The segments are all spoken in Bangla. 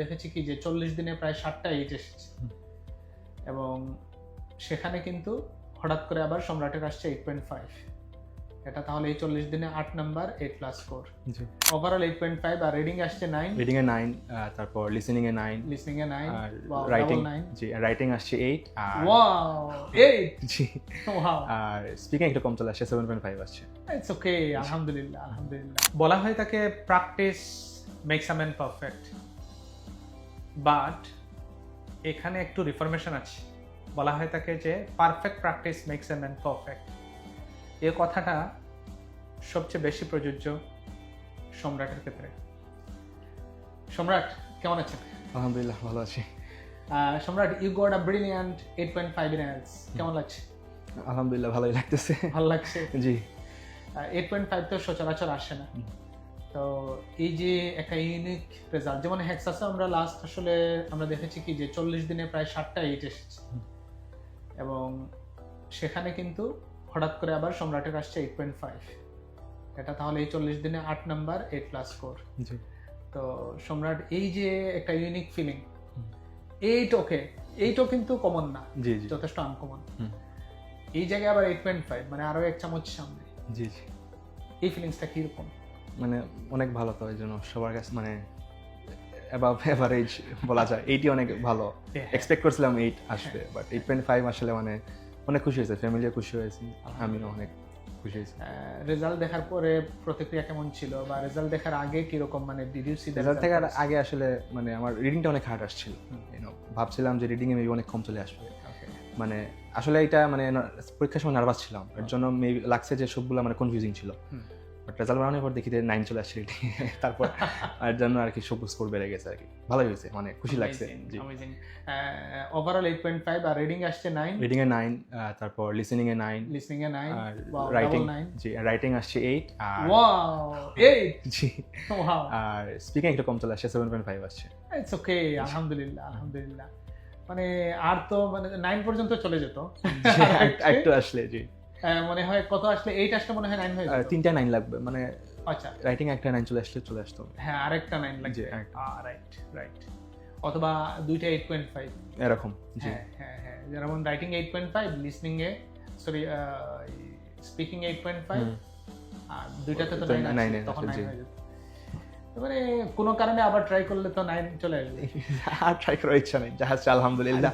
দেখেছি কি যে চল্লিশ দিনে প্রায় ষাটটা এইট এসেছে। এবং সেখানে কিন্তু হঠাৎ করে আবার সম্রাটের আসছে এইট পয়েন্ট ফাইভ এটা তাহলে এই চল্লিশ দিনে আট নাম্বার এইট প্লাস ফোর জি। ওভারঅল এইট পয়েন্ট ফাইভ আর রিডিং আসছে নাইন রিডিং এ নাইন তারপর লিসেনিং এ নাইন লিসনিং এ নাইন রাইটিং nine. জি রাইটিং আসছে এইট আর ওয়াও এইট জি। ওয়াও আর স্পিকিং একটু কম চলে আসছে সেভেন পয়েন্ট ফাইভ আসছে। ইটস ওকে আলহামদুলিল্লাহ আলহামদুলিল্লাহ। বলা হয় তাকে practice makes a man perfect but এখানে একটু রিফরমেশন আছে। বলা হয় তাকে যে perfect practice makes a man perfect এ কথাটা সবচেয়ে বেশি প্রযোজ্য সম্রাটের ক্ষেত্রে। সম্রাট কেমন আছেন? আলহামদুলিল্লাহ ভালো আছি। Samrat you got a brilliant eight point five in কেমন লাগছে? আলহামদুলিল্লাহ ভালোই লাগতেছে। ভালো লাগছে? জি। এইট পয়েন্ট ফাইভ তো সচরাচর আসে না। তো এই যে একটা ইউনিক রেজাল্ট যেমন হেক্সাসে আমরা লাস্ট আসলে আমরা দেখেছি কি যে চল্লিশ দিনে প্রায় ষাটটা এইট এসেছে। এবং সেখানে কিন্তু হঠাৎ করে আবার সম্রাটের আসছে এইট পয়েন্ট ফাইভ এটা তাহলে এই চল্লিশ দিনে আট নাম্বার এইট প্লাস ফোর তো সম্রাট এই যে একটা ইউনিক ফিলিং। এইট ওকে এইটও কিন্তু কমন না জি জি। যথেষ্ট আনকমন। এই জায়গায় আবার এইট পয়েন্ট ফাইভ মানে আরও এক চামচ সামনে। জি জি। এই ফিলিংসটা কীরকম? মানে অনেক ভালো তো ওই জন্য সবার কাছে মানে অ্যাবাভ এভারেজ বলা যায়। এইটি অনেক ভালো। এক্সপেক্ট করছিলাম এইট আসবে বাট এইট পয়েন্ট ফাইভ আসলে মানে অনেক খুশি হয়েছে ফ্যামিলিও খুশি হয়েছি আমিও অনেক খুশি হয়েছি। রেজাল্ট দেখার পরে প্রতিক্রিয়া কেমন ছিল বা রেজাল্ট দেখার আগে কীরকম মানে ডিড ইউ সি রেজাল্ট আর আগে আসলে মানে আমার রিডিংটা অনেক হার্ড আসছিল। ভাবছিলাম যে রিডিংয়ে মেবি অনেক কম চলে আসবে। মানে আসলে এটা মানে পরীক্ষার সময় নার্ভাস ছিলাম। এর জন্য মেবি লাগছে যে সবগুলো মানে কনফিউজিং ছিল। বাট রেজাল্ট বানানোর পর দেখি নাইন চলে আসছে তারপর এর জন্য আর কি সব স্কোর বেড়ে গেছে আর কি। ভালোই হয়েছে মানে খুশি লাগছে। ওভারঅল এইট পয়েন্ট ফাইভ আর রিডিং আসছে নাইন রিডিং এ নাইন তারপর লিসেনিং এ নাইন লিসনিং এ নাইন আর রাইটিং জি রাইটিং আসছে এইট আর এইট জি। আর স্পিকিং একটু কম চলে আসছে সেভেন পয়েন্ট ফাইভ আসছে। ইটস ওকে আলহামদুলিল্লাহ আলহামদুলিল্লাহ। মানে আর তো মানে নাইন পর্যন্ত চলে যেত। আর- আর একটু আসলে জি। মনে হয় কত আসলে এইট আসলে মনে হয় নাইন হয়ে যেত। তিনটা নাইন লাগবে মানে আচ্ছা। রাইটিং একটা নাইন চলে আসলে চলে আসতো। হ্যাঁ আরেকটা নাইন লাগবে। রাইট রাইট অথবা দুইটা এইট পয়েন্ট ফাইভ এরকম হ্যাঁ হ্যাঁ হ্যাঁ। যেমন writing eight point five listening এ sorry speaking eight point five আর দুইটাতে তো নাইন তখন নাইন হয়ে যেত। কোনো কারণে আবার ট্রাই করলে তো নাইন চলে আসবে। আর ট্রাই করার ইচ্ছা নেই আছে আলহামদুলিল্লাহ।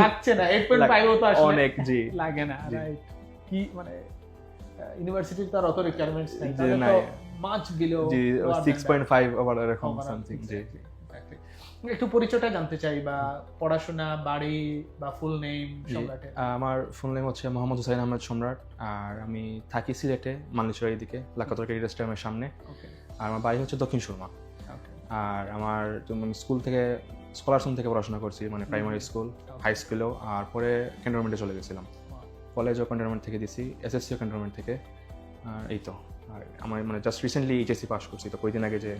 লাগছে না এইট পয়েন্ট ফাইভ তো আসলে অনেক জি। লাগে না রাইট কি মানে ইউনিভার্সিটির তো আর অত রিকোয়ারমেন্টস নেই। তাহলে তো। মাছ বিলো জি সিক্স পয়েন্ট ফাইভ আবার এরকম সামথিং জি। একটু পরিচয়টা জানতে চাই বা পড়াশোনা বাড়ি বা ফুল নেম জি। সম্রাটের আমার ফুল নেম হচ্ছে মোহাম্মদ হুসাইন আহমেদ সম্রাট আর আমি থাকি সিলেটে মালয়েশিয়ার দিকে লাকাতরকারি রেস্টুরেন্টের সামনে। ওকে আর আমার বাড়ি হচ্ছে দক্ষিণ সুরমা। আর আমার স্কুল থেকে স্কলারশন থেকে পড়াশোনা করছি মানে প্রাইমারি স্কুল হাই স্কুলেও আর পরে ক্যান্টনমেন্টে চলে গেছিলাম। কলেজও ক্যান্টনমেন্ট থেকে দিছি এসএসসিও ক্যান্টনমেন্ট থেকে। আর এই তো আর আমার মানে জাস্ট রিসেন্টলি এইচএসসি পাস করছি তো কয়দিন আগে যে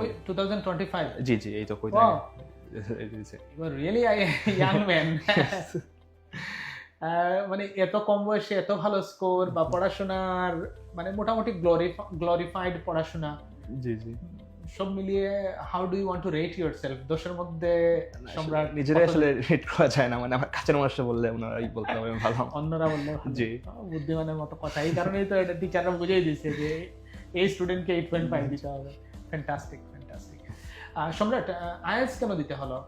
ওই 2025 জি জি এই তো কয়দিন. আগে। রিয়েলি ইয়াং ম্যান মানে এত কম বয়সে এত ভালো স্কোর বা পড়াশোনার মানে মোটামুটি গ্লোরিফাইড পড়াশোনা। জি জি। সব মিলিয়ে how do you want to rate yourself দশের মধ্যে সম্রাট নিজেরাই আসলে রেট করা যায় না মানে আমার কাছের মানুষটা বললে ওনারাই বলতে হবে ভালো। অন্যরা বললে জি। বুদ্ধিমানের মতো কথা। এই কারণেই তো এটা টিচাররা বুঝিয়ে দিচ্ছে যে এই স্টুডেন্টকে এইট পয়েন্ট ফাইভ দিতে হবে। ফ্যান্টাস্টিক ফ্যান্টাস্টিক সম্রাট আইএলস কেন দিতে হলো?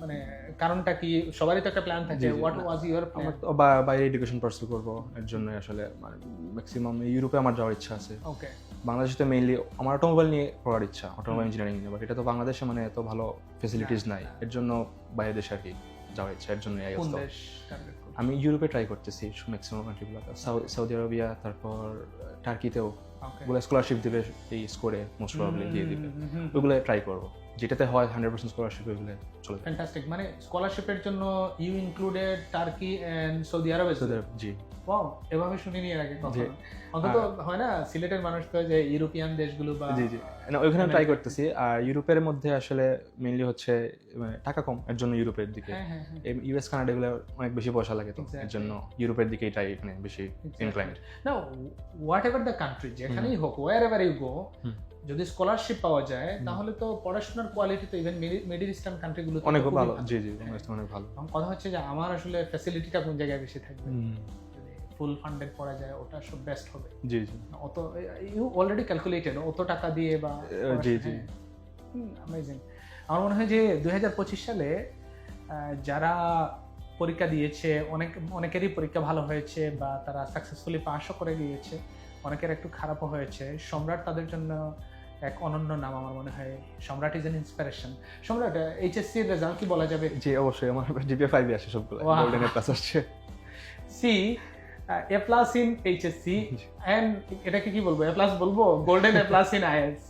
মানে কারণটা কি? সবারই তো একটা প্ল্যান থাকে। হোয়াট ওয়াজ ইউর আমার তো বাইরে এডুকেশন পার্সু করব। এর জন্য আসলে মানে ম্যাক্সিমাম ইউরোপে আমার যাওয়ার ইচ্ছা আছে। ওকে বাংলাদেশে তো মেইনলি আমার অটোমোবাইল নিয়ে পড়ার ইচ্ছা অটোমোবাইল ইঞ্জিনিয়ারিং নিয়ে বাট এটা তো বাংলাদেশে মানে এত ভালো ফেসিলিটিস নাই। এর জন্য বাইরে দেশে আর কি যাওয়ার ইচ্ছা এর জন্য? আমি ইউরোপে ট্রাই করতেছি ম্যাক্সিমাম কান্ট্রিগুলো সৌদি আরবিয়া তারপর টার্কিতেও ওগুলো স্কলারশিপ দিবে এই স্কোরে মোস্ট প্রবলেম দিয়ে দিবে। ওগুলো ট্রাই করব। যেটাতে হয় হান্ড্রেড পার্সেন্ট স্কলারশিপ ওগুলো চলে। ফ্যান্টাস্টিক মানে স্কলারশিপের জন্য you included Turkey and Saudi Arab Saudi Arab, G. Wow এভাবে শুনিনি এর আগে কখনো। অন্তত হয় না সিলেটের মানুষ তো যে ইউরোপিয়ান দেশগুলো বা জি জি। না, ওইখানে ট্রাই করতেছি। আর ইউরোপের মধ্যে আসলে মেইনলি হচ্ছে মানে টাকা কম এর জন্য ইউরোপের দিকে। হ্যাঁ হ্যাঁ হ্যাঁ। ইউএস কানাডা এগুলো অনেক বেশি পয়সা লাগে তো এর জন্য ইউরোপের দিকেই ট্রাই মানে বেশি ইনক্লাইন্ড না হোয়াট এভার দ্য কান্ট্রি যেখানেই হোক ওয়ার এভার ইউ গো। যদি স্কলারশিপ পাওয়া যায় তাহলে তো পড়াশোনার কোয়ালিটি তো ইভেন মিডিল ইস্টার্ন কান্ট্রিগুলো অনেক ভালো। জি জি অনেক ভালো। কথা হচ্ছে যে আমার আসলে ফ্যাসিলিটিটা কোন জায়গায় বেশি থাকবে? ফুল ফান্ডেড পড়া যায় ওটা সব বেস্ট হবে। জি জি। অত ইউ অলরেডি ক্যালকুলেটেড অত টাকা দিয়ে বা। জি, জি। অ্যামেজিং আমার মনে হয় যে দু হাজার পঁচিশ সালে যারা পরীক্ষা দিয়েছে অনেক অনেকেরই পরীক্ষা ভালো হয়েছে বা তারা সাকসেসফুলি পাসও করে গিয়েছে অনেকের একটু খারাপও হয়েছে সম্রাট তাদের জন্য এক অনন্য নাম আমার মনে হয়। Samrat is an inspiration Samrat HSC এর রেজাল্ট কি বলা যাবে? জি অবশ্যই আমার জিপিএ ফাইভ আসে সবগুলো. গোল্ডেন এ প্লাস আসছে। See A plus in HSC and এটাকে কি বলব? এ প্লাস বলব? গোল্ডেন এ প্লাস ইন আইএস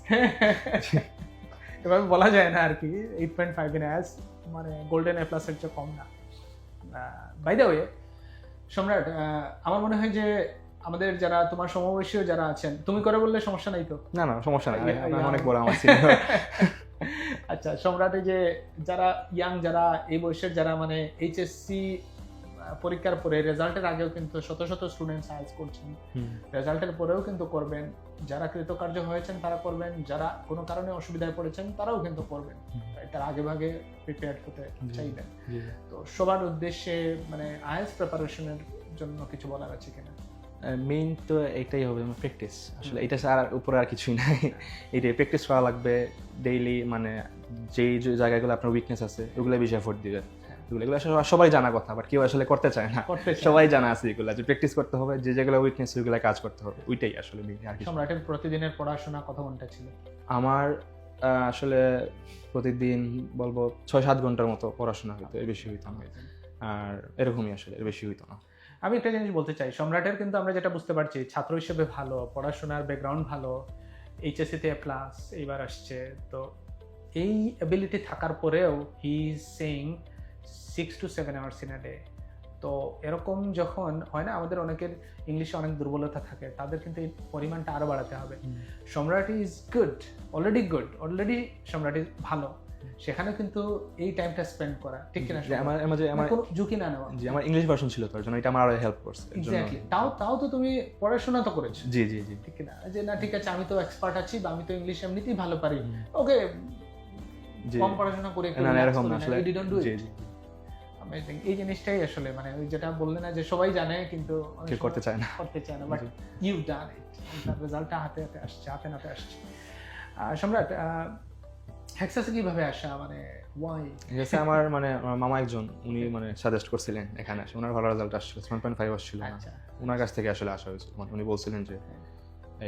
এভাবে বলা যায় না আর কি এইট পয়েন্ট ফাইভ ইন আইএস মানে গোল্ডেন এ প্লাসের চেয়ে কম না। বাই দ্য ওয়ে সম্রাট আমার মনে হয় যে আমাদের যারা তোমার সমবয়সীয় যারা আছেন তুমি করে বললে সমস্যা নাই তো? না না সমস্যা নাই। অনেক বড় আমার। আচ্ছা সম্রাটে যে যারা ইয়াং যারা এই বয়সের যারা মানে এইচএসসি পরীক্ষার পরে রেজাল্টের আগেও কিন্তু শত শত স্টুডেন্ট সার্চ করছেন। রেজাল্টের পরেও কিন্তু করবেন। যারা কৃতকার্য হয়েছেন তারা করবেন। যারা কোনো কারণে অসুবিধায় পড়েছেন তারাও কিন্তু করবেন। তার আগে ভাগে প্রিপেয়ার হতে চাইবেন। তো সবার উদ্দেশ্যে মানে আইএস প্রিপারেশনের জন্য কিছু বলার আছে কিনা? মেইন তো এটাই হবে প্র্যাকটিস আসলে এটা আর উপরে আর কিছুই নাই। এটাই প্র্যাকটিস করা লাগবে ডেইলি মানে যেই যে জায়গাগুলো আপনার উইকনেস আছে ওগুলো বেশি এফোর্ট দিবেন। হ্যাঁ। এগুলো সবাই জানা কথা বাট কেউ আসলে করতে চায় না। সবাই জানা আছে এগুলো যে প্র্যাকটিস করতে হবে যে যেগুলো উইকনেস ওইগুলো কাজ করতে হবে ওইটাই আসলে। সম্রাটের প্রতিদিনের পড়াশোনা কত ঘণ্টা ছিল? আমার আসলে প্রতিদিন বলব ছয় সাত ঘণ্টার মতো পড়াশোনা হইতো এর বেশি হইতো না। আর এরকমই আসলে এর বেশি হইতো না। আমি একটা জিনিস বলতে চাই সম্রাটের কিন্তু আমরা যেটা বুঝতে পারছি ছাত্র হিসেবে ভালো পড়াশোনার ব্যাকগ্রাউন্ড ভালো এইচএসসিতে প্লাস এইবার আসছে তো এই অ্যাবিলিটি থাকার পরেও he is saying six to seven hours in a day তো এরকম যখন হয় না আমাদের অনেকের ইংলিশে অনেক দুর্বলতা থাকে তাদের কিন্তু এই পরিমাণটা আরও বাড়াতে হবে। Samrat is good already good already Samrat is ভালো। সেখানে কিন্তু এই টাইমটা স্পেন্ড করা ঠিক কিনা আমার আমার যে আমার মানে কোনো ঝুঁকি না নেওয়া। জি আমার ইংলিশ ভার্সন ছিল তার জন্য এটা আমার আরও হেল্প করছে এক্স্যাক্টলি তাও তাও তো তুমি পড়াশোনা তো করেছ। জি জি জি। ঠিক না যে না ঠিক আছে আমি তো এক্সপার্ট আছি বা আমি তো ইংলিশ এমনিতেই ভালো পারি। ওকে কম পড়াশোনা করে না এরকম আসলে. জি জি। এই জিনিসটাই আসলে মানে ওই যেটা বললে না যে সবাই জানে কিন্তু কেউ করতে চায় না। করতে চায় না। বাট ইউ ডান ইট রেজাল্টটা হাতে হাতে আসছে হাতে নাতে আসছে। সম্রাট হ্যাক্সাসে কীভাবে আসা? মানে ওয়াই গেছে আমার মানে মামা একজন উনি মানে সাজেস্ট করছিলেন এখানে আসে। ওনার ভালো রেজাল্ট আসছিল সেভেন পয়েন্ট ফাইভ আসছিল না। আচ্ছা। ওনার কাছ থেকে আসলে আসা হয়েছিল। মানে উনি বলছিলেন যে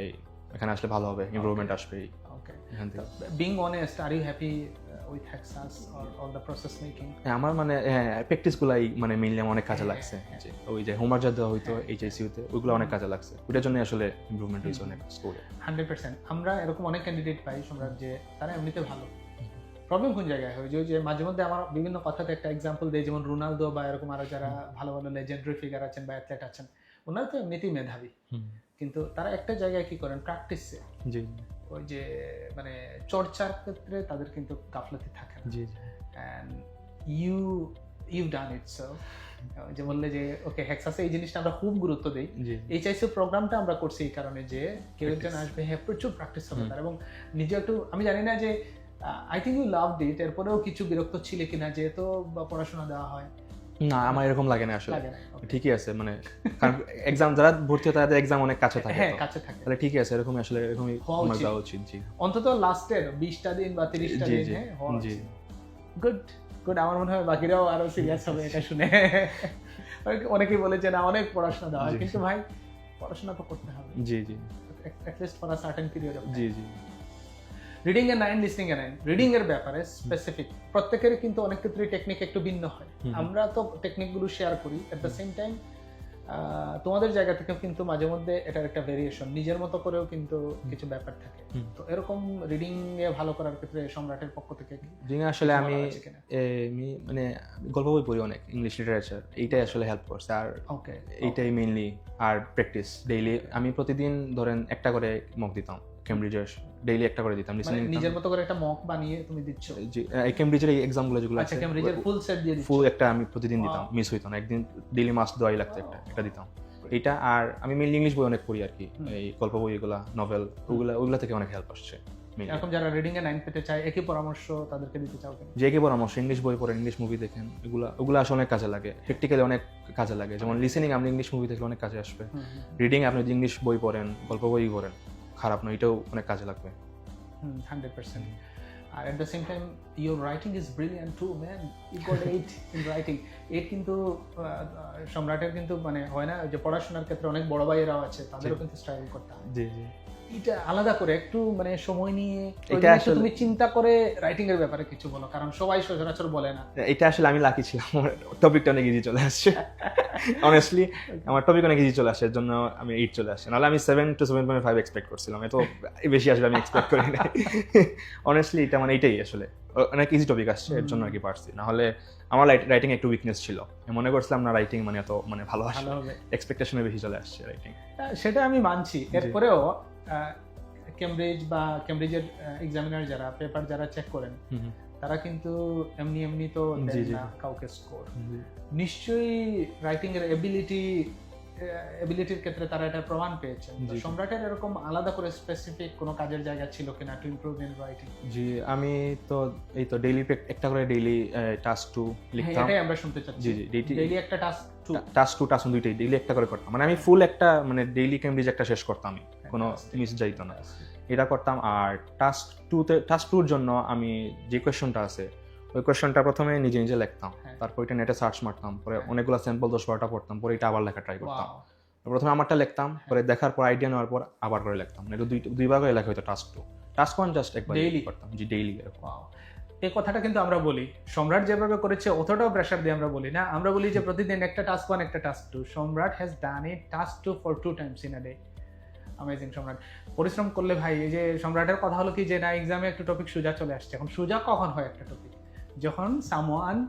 এই এখানে আসলে ভালো হবে ইমপ্রুভমেন্ট আসবে ওকে এখান থেকে। Being honest are you happy with হ্যাক্সাস or all the process making হ্যাঁ, আমার মানে হ্যাঁ প্র্যাকটিস গুলাই মানে মেইনলি অনেক কাজে হ্যাঁ, লাগছে। হ্যাঁ। ওই যে হোমওয়ার্ক যা দেওয়া হইতো হ্যাঁ। এইচআইসি হতে ওইগুলো অনেক কাজে লাগছে। ওইটার জন্য আসলে ইমপ্রুভমেন্ট হয়েছে অনেক স্কুলে হান্ড্রেড পার্সেন্ট আমরা এরকম অনেক ক্যান্ডিডেট পাই সম্রাট যে তারা এমনিতে ভালো। প্রবলেম কোন জায়গায় হয় যে মাঝে মধ্যে আমার বিভিন্ন কথাতে একটা এক্সাম্পল দেয় যেমন রোনালদো বা এরকম আরও যারা ভালো ভালো লেজেন্ডারি ফিগার আছেন বা অ্যাথলেট আছেন ওনারা তো এমনিতেই মেধাবী। কিন্তু তারা একটা জায়গায় কি করেন? প্র্যাকটিসে জি। ওই যে মানে চর্চার ক্ষেত্রে তাদের কিন্তু গাফলতি থাকে না। জি and you you done it যে বললে যে ওকে হেক্সাসে এই জিনিসটা আমরা খুব গুরুত্ব দিই। জি। এইচআইসি প্রোগ্রামটা আমরা করছি এই কারণে যে কেউ একজন. আসবে হ্যাঁ প্রচুর প্র্যাকটিস হবে তার এবং নিজে একটু আমি জানি না যে আই থিঙ্ক ইউ লাভ ডিট এরপরেও কিছু বিরক্ত ছিলে কিনা যেহেতু পড়াশোনা দেওয়া হয়। না আমার এরকম লাগে না আসলে. ঠিকই আছে মানে কারণ এক্সাম যারা ভর্তি হয় তাদের এক্সাম অনেক কাছে থাকে হ্যাঁ কাছে থাকে। তাহলে ঠিকই আছে এরকমই আসলে এরকমই আমার যাওয়া উচিত। জি। অন্তত লাস্টের বিশটা দিন বা তিরিশটা জি দিন হ্যাঁ জি। গুড গুড আমার মনে হয় বাকিরাও আরও সিরিয়াস হবে এটা শুনে। অনেকে- অনেকেই বলে যে না অনেক পড়াশোনা দেওয়া হয়। জি। কিন্তু ভাই পড়াশোনা তো করতে হবে। জি জি। At least for a certain period জি জি। রিডিং এর নাইন লিসনিং এর নাইন রিডিং এর ব্যাপারে স্পেসিফিক প্রত্যেকেরই কিন্তু অনেক ক্ষেত্রে টেকনিক একটু ভিন্ন হয়। আমরা তো টেকনিকগুলো শেয়ার করি। এট দ্য সেম টাইম তোমাদের জায়গা থেকেও কিন্তু মাঝে মধ্যে এটার একটা ভেরিয়েশন নিজের মতো করেও কিন্তু কিছু ব্যাপার থাকে। তো এরকম রিডিং এ ভালো করার ক্ষেত্রে সম্রাটের পক্ষ থেকে কি রিং আসলে আমি আমি মানে গল্প বই পড়ি অনেক ইংলিশ লিটারেচার এইটাই আসলে হেল্প করছে। আর ওকে এইটাই মেইনলি আর প্র্যাকটিস ডেইলি আমি প্রতিদিন ধরেন একটা করে মক দিতাম। কেমব্রিজের ডেইলি একটা করে দিতাম মানে লিসনিং নিজের মতো করে একটা মক বানিয়ে তুমি দিচ্ছ? এই কেমব্রিজের এই এক্সামগুলো যেগুলো আচ্ছা আছে ক্যামব্রিজের ফুল সেট দিয়ে দিচ্ছ? ফুল একটা আমি প্রতিদিন দিতাম মিস হইতো না একদিন ডেইলি মাস দেওয়াই লাগতো একটা একটা দিতাম। এটা আর আমি মেইনলি ইংলিশ বই অনেক পড়ি আর কি এই গল্প বই এগুলা নভেল ওগুলা ওগুলা থেকে অনেক হেল্প আসছে এরকম যারা রিডিং এ নাইন পেতে চায় একই পরামর্শ তাদেরকে দিতে চাও যে কি পরামর্শ ইংলিশ বই পড়েন ইংলিশ মুভি দেখেন এগুলো ওগুলো আসলে অনেক কাজে লাগে প্র্যাকটিক্যালি অনেক কাজে লাগে। যেমন লিসেনিং আপনি ইংলিশ মুভি দেখলে অনেক কাজে আসবে। রিডিং আপনি যদি ইংলিশ বই পড়েন গল্প বই পড়েন খারাপ নয় এটাও অনেক কাজে লাগবে। Hundred percent R at the same time your writing is brilliant too man you got eight in writing eight কিন্তু সম্রাটের কিন্তু মানে হয় না যে পড়াশোনার ক্ষেত্রে অনেক বড় ভাইয়েরাও আছে তাদেরও কিন্তু স্ট্রাগল করতে হয়। জি জি। এটা আলাদা করে একটু মানে সময় নিয়ে এটা আসলে- তুমি চিন্তা করে রাইটিং এর ব্যাপারে কিছু বলো কারণ সবাই সচরাচর বলে না। এটা আসলে আমি লাকি ছিলাম আমার টপিকটা অনেক ইজি চলে আসছে অনেস্টলি আমার টপিক অনেক ইজি চলে আসে এর জন্য আমি এইট চলে আসছে নাহলে আমি seven to seven point five expect করছিলাম এত বেশি আসবে আমি এক্সপেক্ট করি না অনেস্টলি এটা মানে এইটাই আসলে। অনেক ইজি টপিক আসছে এর জন্য আর কি পারছি। নাহলে আমার রাইটিং একটু উইকনেস ছিল। আমি মনে করছিলাম না রাইটিং মানে এত মানে ভালো আসবে এক্সপেকটেশনে বেশি চলে আসছে রাইটিং সেটা আমি মানছি। এরপরেও কেমব্রিজ বা কেমব্রিজের এক্সামিনার যারা পেপার যারা চেক করেন তারা কিন্তু এমনি এমনি তো দেন। না কাউকে স্কোর নিশ্চয়ই রাইটিং এর এবিলিটি এবিলিটির ক্ষেত্রে তারা এটা প্রমাণ পেয়েছেন। জি। সম্রাটের এরকম আলাদা করে স্পেসিফিক কোনো কাজের জায়গা ছিল কিনা টু ইমপ্রুভ ইন রাইটিং জি আমি তো এই তো ডেইলি একটা করে ডেইলি টাস্ক টু লিখতাম। এটাই আমরা শুনতে চাচ্ছি। জি জি ডেইলি একটা task two task two task দুইটাই ডেইলি একটা করে করতাম। মানে আমি ফুল একটা মানে ডেইলি কেমব্রিজ একটা শেষ করতাম। আমি কোনো মিস যাইতো না। এটা করতাম আর টাস্ক টুতে টাস্ক টুর জন্য আমি যে কোয়েশ্চনটা আছে ওই কোয়েশ্চনটা প্রথমে নিজে নিজে লিখতাম। হ্যাঁ। তারপর এটা নেটে সার্চ মারতাম পরে হ্যাঁ। অনেকগুলো স্যাম্পল দশ বারোটা পড়তাম পরে এটা আবার লেখা ট্রাই করতাম। প্রথমে আমারটা লিখতাম পরে দেখার পর আইডিয়া নেওয়ার পর আবার করে লিখতাম। এটা দুই দুইবার করে লেখা হতো task two task one just একবার Daily? করতাম। জি ডেইলি এরকম। এই কথাটা কিন্তু আমরা বলি। সম্রাট যেভাবে করেছে অতটাও প্রেশার দিয়ে আমরা বলি না। আমরা বলি যে প্রতিদিন একটা টাস্ক ওয়ান একটা task two Samrat has done it task two for two times in a day amazing Samrat. পরিশ্রম করলে ভাই এই যে সম্রাটের কথা হলো কি যে না এক্সামে একটা টপিক সুজা চলে আসছে। এখন সুজা কখন হয় একটা টপিক যখন সামওয়ান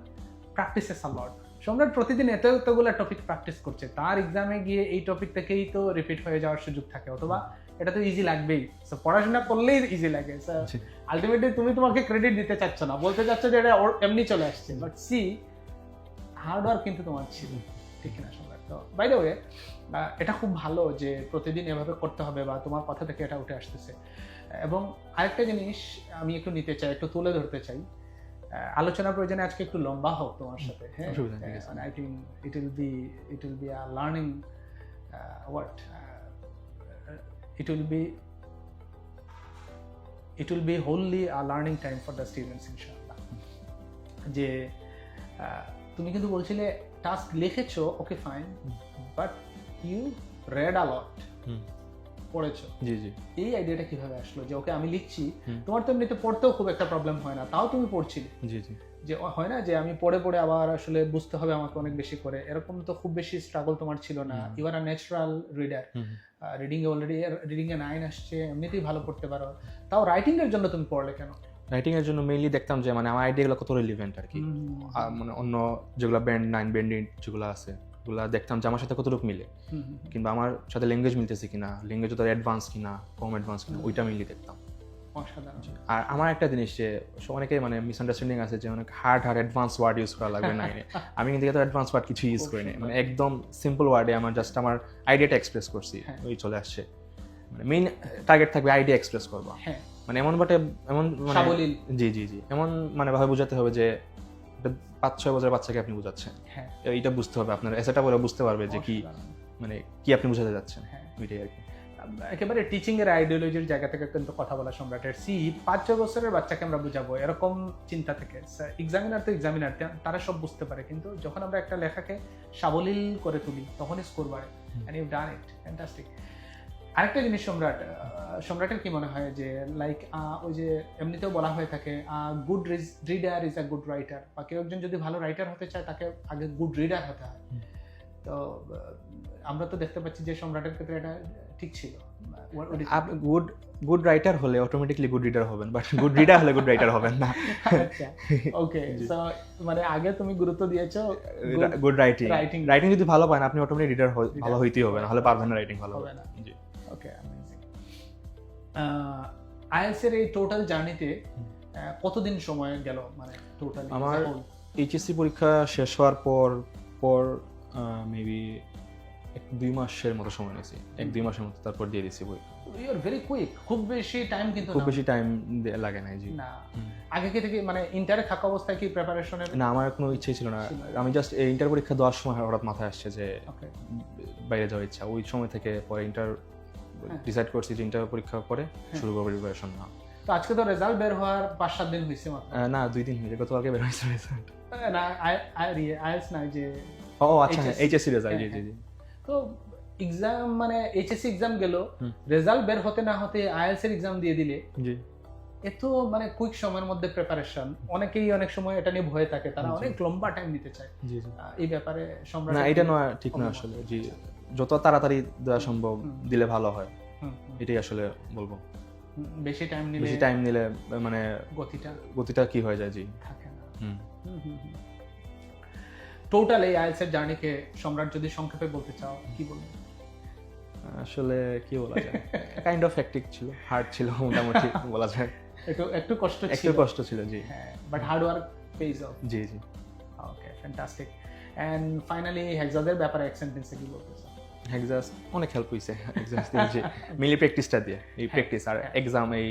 প্র্যাকটিসেস লট সম্রাট প্রতিদিন এত এতগুলো টপিক প্র্যাকটিস করছে। তার এক্সামে গিয়ে এই টপিক থেকেই তো রিপিট হয়ে যাওয়ার সুযোগ থাকে। অথবা এটা তো ইজি লাগবেই। So, পড়াশোনা করলেই ইজি লাগে। আলটিমেটলি তুমি তোমাকে ক্রেডিট দিতে চাচ্ছ না। বলতে চাচ্ছ যে এটা এমনি চলে আসছে। বাট সি হার্ড ওয়ার্ক কিন্তু তোমার ছিল। ঠিক সম্রাট? তো বাই দ্য ওয়ে এটা খুব ভালো যে প্রতিদিন এভাবে করতে হবে বা তোমার কথা থেকে এটা উঠে আসতেছে। এবং আরেকটা জিনিস আমি একটু নিতে চাই একটু তুলে ধরতে চাই। আহ, আলোচনার প্রয়োজনে আজকে একটু লম্বা হোক তোমার সাথে হ্যাঁ? I think it will be it will be a learning what it will be it will be wholly a learning time for the students ইনশাআল্লাহ যে তুমি কিন্তু বলছিলে টাস্ক লিখেছো okay fine but you read a lot পড়েছো। জি জি। এই আইডিয়াটা কীভাবে আসলো যে ওকে আমি লিখছি তোমার তো এমনিতে পড়তেও খুব একটা প্রবলেম হয় না তাও তুমি পড়ছিলে। জি জি। যে হয় না যে আমি পড়ে পড়ে আবার আসলে বুঝতে হবে আমাকে অনেক বেশি করে এরকম তো খুব বেশি স্ট্রাগল তোমার ছিল না। You are a natural reader. Reading A already reading এ নাইন আসছে এমনিতেই ভালো পড়তে পারো। তাও রাইটিং এর জন্য তুমি পড়লে কেন? রাইটিং এর জন্য মেইনলি দেখতাম যে মানে আমার আইডিয়াগুলো কত রিলিভেন্ট আর কি। মানে অন্য যেগুলো ব্যান্ড নাইন ব্যান্ড যেগুলো আছে ওগুলো দেখতাম যে আমার সাথে কতটুকু মিলে। কিংবা আমার সাথে ল্যাঙ্গুয়েজ মিলতেছে কিনা ল্যাঙ্গুয়েজ তার অ্যাডভান্স কিনা কম অ্যাডভান্স কিনা ওইটা মেইনলি দেখতাম। আর আমার একটা জিনিস যে অনেকে মানে মিসআন্ডারস্ট্যান্ডিং আছে যে অনেক hard hard advance word use করা লাগবে নাইনে আমি কিন্তু এত অ্যাডভান্স ওয়ার্ড কিছু ইউজ করিনি। মানে একদম সিম্পল ওয়ার্ডে আমার জাস্ট আমার আইডিয়াটা এক্সপ্রেস করছি হ্যাঁ। ওই চলে আসছে। মানে মেইন টার্গেট থাকবে আইডিয়া এক্সপ্রেস করবা। হ্যাঁ। মানে এমন বাটে এমন মানে জি জি জি। এমন মানে ভাবে বোঝাতে হবে যে পাঁচ ছয় বছরের বাচ্চাকে আপনি বোঝাচ্ছেন। হ্যাঁ। এইটা বুঝতে হবে আপনার। এসেটা বলে বুঝতে পারবে যে কি মানে কি আপনি বোঝাতে যাচ্ছেন। হ্যাঁ। ওইটাই আর কি। একেবারে টিচিং এর আইডিওলজির জায়গা থেকে কিন্তু কথা বলা সম্রাটের সি পাঁচ ছয় বছরের বাচ্চাকে আমরা বুঝাবো এরকম চিন্তা থেকে। এক্সামিনার তো এক্সামিনার তারা সব বুঝতে পারে। কিন্তু যখন আমরা একটা লেখাকে সাবলীল করে তুলি তখনই স্কোর বাড়ে। And you done it fantastic আরেকটা জিনিস সম্রাট সম্রাটের কি মনে হয় যে লাইক ওই যে এমনিতেও বলা হয়ে থাকে good reader is a good writer বা কেউ একজন যদি ভালো রাইটার হতে চায় তাকে আগে গুড রিডার হতে হয়। তো আমরা তো দেখতে পাচ্ছি যে সম্রাটের ক্ষেত্রে এটা ঠিক ছিল। গুড গুড রাইটার হলে অটোমেটিকলি গুড রিডার হবেন বাট গুড রিডার হলে গুড রাইটার হবেন না। আচ্ছা ওকে জি। সো মানে আগে তুমি গুরুত্ব দিয়েছ গুড রাইটিং রাইটিং যদি ভালো পান আপনি অটোমেটিক রিডার ভালো হইতেই হবে না হলে পারবেন না রাইটিং ভালো। হবে না। জি। ওকে এই টোটাল জার্নিতে কতদিন সময় গেল মানে টোটাল আমার- এইচএসসি পরীক্ষা শেষ হওয়ার পর পর মেবি এক দুই মাসের মতো সময় নিয়েছি। এক দুই মাসের মতো তারপর দিয়ে দিছি বই ইউ আর ভেরি কুইক খুব বেশি টাইম কিন্তু খুব বেশি টাইম লাগে না জি। না। আগে কি থেকে মানে ইন্টারে থাকা অবস্থায় কি প্রিপারেশনের না আমার কোনো ইচ্ছেই ছিল না। আমি জাস্ট এই ইন্টার পরীক্ষা দেওয়ার সময় হঠাৎ মাথায় আসছে যে বাইরে যাওয়ার ইচ্ছা। ওই সময় থেকে পরে ইন্টার। ডিসাইড করছি যে ইন্টার পরীক্ষা পরে শুরু করব প্রিপারেশন না তো আজকে তো রেজাল্ট বের হওয়ার পাঁচ সাত দিন হয়েছে মাত্র। না দুই দিন হয়েছে গতকালকে বের হয়েছে রেজাল্ট না আইএলস না যে ও আচ্ছা হ্যাঁ এইচএসসি রেজাল্ট জি হ্যাঁ, জি জি তো এক্সাম মানে এইচএসসি এক্সাম গেল রেজাল্ট বের হতে না হতে আইএলস এর এক্সাম দিয়ে দিলে জি। এত মানে কুইক সময়ের মধ্যে প্রিপারেশন অনেকেই অনেক সময় এটা নিয়ে ভয়ে থাকে তারা অনেক লম্বা টাইম নিতে চায়। জি জি। এই ব্যাপারে সম্রাট না এটা নয় ঠিক না। আসলে জি। যত তাড়াতাড়ি দেওয়া সম্ভব দিলে ভালো হয়। এটাই আসলে বলব। বেশি টাইম নিলে বেশি টাইম নিলে মানে গতিটা গতিটা কি হয়ে যায় জি। থাকে না। টোটাল এই আইএলস এর জার্নিকে সম্রাট যদি সংক্ষেপে বলতে চাও কি বলবে? আসলে কি বলা যায়? কাইন্ড অফ হ্যাকটিক ছিল হার্ড ছিল মোটামুটি বলা যায়। একটু একটু কষ্ট ছিল। একটু কষ্ট ছিল জি। হ্যাঁ but hard work pays off জি জি। ওকে ফ্যান্টাস্টিক এন্ড ফাইনালি হেক্সাদের ব্যাপারে এক সেন্টেন্সে কি বলতে চাও? এক্সাস অনেক হেল্প হয়েছে এক্সাস দিয়ে যে মিলি প্র্যাকটিসটা দিয়ে এই প্র্যাকটিস আর হ্যাঁ। এক্সাম এই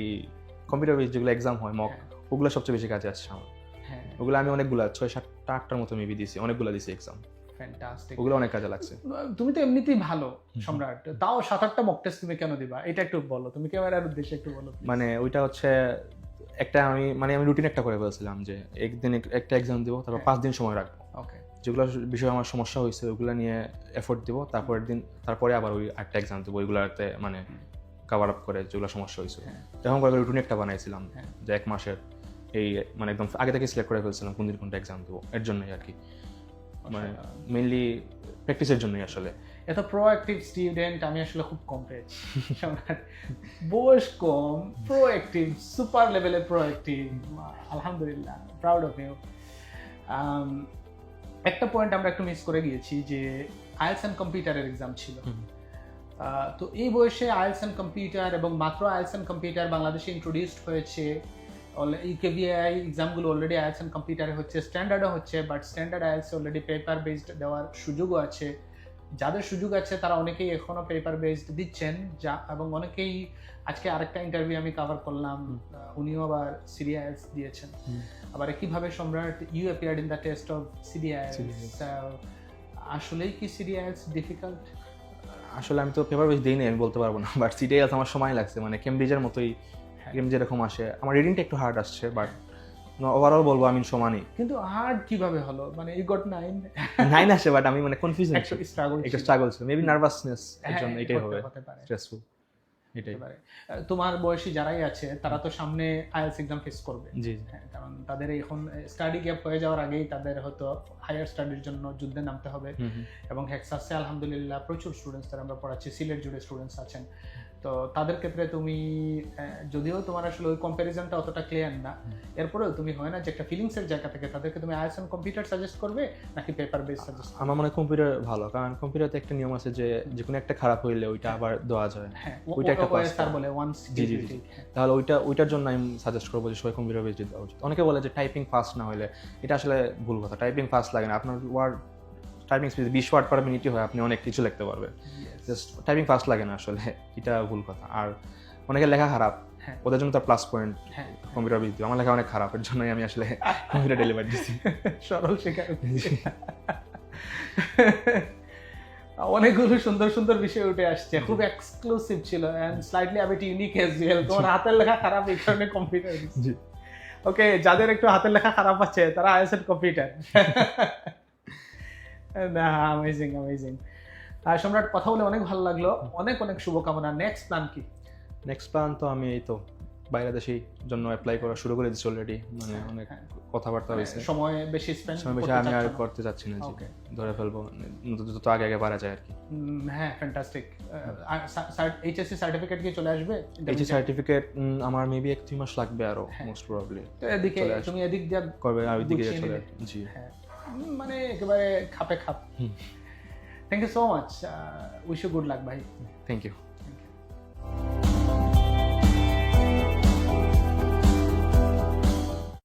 কম্পিউটার বেস যেগুলো এক্সাম হয় মক হ্যাঁ। ওগুলো সবচেয়ে বেশি কাজে আসছে আমার। হ্যাঁ। ওগুলো আমি অনেকগুলো ছয় সাতটা আটটার মতো মেবি দিয়েছি অনেকগুলো দিয়েছি এক্সাম ফ্যান্টাস্টিক ওগুলো অনেক কাজে লাগছে। তুমি তো এমনিতেই ভালো সম্রাট। তাও সাত আটটা মক টেস্ট তুমি কেন দিবা? এটা একটু বলো তুমি ক্যামেরার উদ্দেশ্যে একটু বলো মানে ওইটা হচ্ছে একটা আমি মানে আমি রুটিন একটা করে ফেলছিলাম যে একদিন একটা এক্সাম দিব তারপর হ্যাঁ। পাঁচ দিন সময় রাখব। ওকে যেগুলো বিষয়ে আমার সমস্যা হয়েছে ওগুলো নিয়ে এফোর্ট দিব। তারপরের দিন তারপরে আবার ওই একটা এক্সাম দেবো ওইগুলোতে মানে কাভার আপ করে যেগুলো সমস্যা হয়েছে। হ্যাঁ। তখন করে রুটিন একটা বানাইছিলাম হ্যাঁ। যে এক মাসের এই মানে একদম আগে থেকে সিলেক্ট করে ফেলছিলাম কোন দিন কোনটা এক্সাম দেবো এর জন্যই আর কি মানে মেনলি প্র্যাকটিসের জন্যই আসলে। এত প্রোঅ্যাক্টিভ স্টুডেন্ট আমি আসলে খুব কম পেয়েছি। বয়স কম প্রোঅ্যাক্টিভ সুপার লেভেলের প্রোঅ্যাক্টিভ আলহামদুলিল্লাহ প্রাউড অফ ইউ একটা পয়েন্ট আমরা একটু মিস করে গিয়েছি যে আয়েলস অ্যান্ড কম্পিউটারের এক্সাম ছিল। তো এই বয়সে আয়েলস অ্যান্ড কম্পিউটার এবং মাত্র আয়েলস অ্যান্ড কম্পিউটার বাংলাদেশে ইন্ট্রোডিউসড হয়েছে। এই কেভিআই এক্সামগুলো অলরেডি আয়েলস অ্যান্ড কম্পিউটারে হচ্ছে স্ট্যান্ডার্ডও হচ্ছে but standard IELTS already paper based দেওয়ার সুযোগও আছে। যাদের সুযোগ আছে তারা অনেকেই এখনও পেপার বেসড দিচ্ছেন যা এবং অনেকেই আজকে আরেকটা ইন্টারভিউ আমি কভার করলাম উনিও আবার সিরিয়াস দিয়েছেন। আবার কীভাবে Samrat you appeared in the test of serious আসলেই কি সিরিয়াস ডিফিকাল্ট আসলে আমি তো পেপার বেস দিইনি আমি বলতে পারব না বাট সিডিএস আমার সময় লাগছে মানে কেমব্রিজের মতোই হ্যাঁ। কেমব্রিজ যেরকম আসে। আমার রিডিংটা একটু হার্ড আসছে বাট ওভারঅল বলব আমি সমানই। কিন্তু হার্ড কীভাবে হলো? মানে ইউ গট নাইন নাইন আসে বাট আমি মানে কনফিউশন একটু স্ট্রাগল একটু স্ট্রাগল ছিল। মেবি নার্ভাসনেস এর হ্যাঁ, জন্য এটাই হবে। স্ট্রেসফুল এটাই। তোমার বয়সী যারাই আছে তারা তো সামনে আইএলস এক্সাম ফেস করবে। জি হ্যাঁ কারণ তাদের এখন স্টাডি গ্যাপ হয়ে যাওয়ার আগেই তাদের হয়তো হায়ার স্টাডির জন্য যুদ্ধে নামতে হবে। এবং হেক্সাসে আলহামদুলিল্লাহ প্রচুর স্টুডেন্টস তারা আমরা পড়াচ্ছি। সিলেট জুড়ে স্টুডেন্টস আছেন। তো তাদের ক্ষেত্রে তুমি যদিও তোমার আসলে ওই কম্প্যারিজনটা অতটা ক্লিয়ার না এরপরেও তুমি হয় না যে একটা ফিলিংসের জায়গা থেকে তাদেরকে তুমি আইএস কম্পিউটার সাজেস্ট করবে নাকি পেপার বেস সাজেস্ট আমার মনে হয় কম্পিউটার ভালো কারণ কম্পিউটারতে একটা নিয়ম আছে যে যে কোনো একটা খারাপ হইলে ওইটা আবার দেওয়া যায় হ্যাঁ ওইটা একটা pass স্যার বলে ওয়ান জি, জি, জি। তাহলে ওইটা ওইটার জন্য আমি সাজেস্ট করব যে সবাই কম্পিউটার বেস দেওয়া উচিত। অনেকে বলে যে টাইপিং ফাস্ট না হলে এটা আসলে ভুল কথা। টাইপিং ফাস্ট লাগে না। আপনার ওয়ার্ড টাইপিং স্পিড বিশ ওয়ার্ড পার মিনিটই হয় আপনি অনেক কিছু লিখতে পারবেন। জাস্ট টাইপিং ফাস্ট লাগে না আসলে এটা ভুল কথা। আর অনেকে লেখা খারাপ হ্যাঁ। ওদের জন্য তার প্লাস পয়েন্ট কম্পিউটার দিও আমার লেখা অনেক খারাপ এর জন্যই আমি আসলে কম্পিউটার ডেলিভারি দিচ্ছি সরল শেখার অনেকগুলো সুন্দর সুন্দর বিষয় উঠে আসছে। খুব এক্সক্লুসিভ ছিল and slightly a bit unique as well তোমার হাতের লেখা খারাপ এই কারণে কম্পিউটার জি। ওকে যাদের একটু হাতের লেখা খারাপ আছে তারা আইএসএল কম্পিউটার না অ্যামেজিং অ্যামেজিং সম্রাট কথা বলে অনেক ভালো লাগল। অনেক অনেক শুভকামনা। নেক্সট প্ল্যান কি? নেক্সট প্ল্যান তো আমি এই তো বাইরে দেশেই জন্য অ্যাপ্লাই করা শুরু করে দিচ্ছি অলরেডি মানে অনেক হ্যাঁ। কথাবার্তা হয়েছে। সময় বেশি স্পেন্ড সময় বেশি আমি আর করতে চাচ্ছি না. ধরে ফেলব যত আগে আগে বাড়া যায় আর কি। হ্যাঁ ফ্যান্টাস্টিক এইচএসসি সার্টিফিকেট কি চলে আসবে? এই যে সার্টিফিকেট আমার মেবি এক দুই মাস লাগবে আরও হ্যাঁ। মোস্ট প্রবাবলি তো এদিকে তুমি এদিক দিয়ে কবে? আর ওইদিকে চলে। জি। হ্যাঁ। মানে একেবারে খাপে খাপ। thank you so much. Uh, wish you good luck. Bye. Thank you.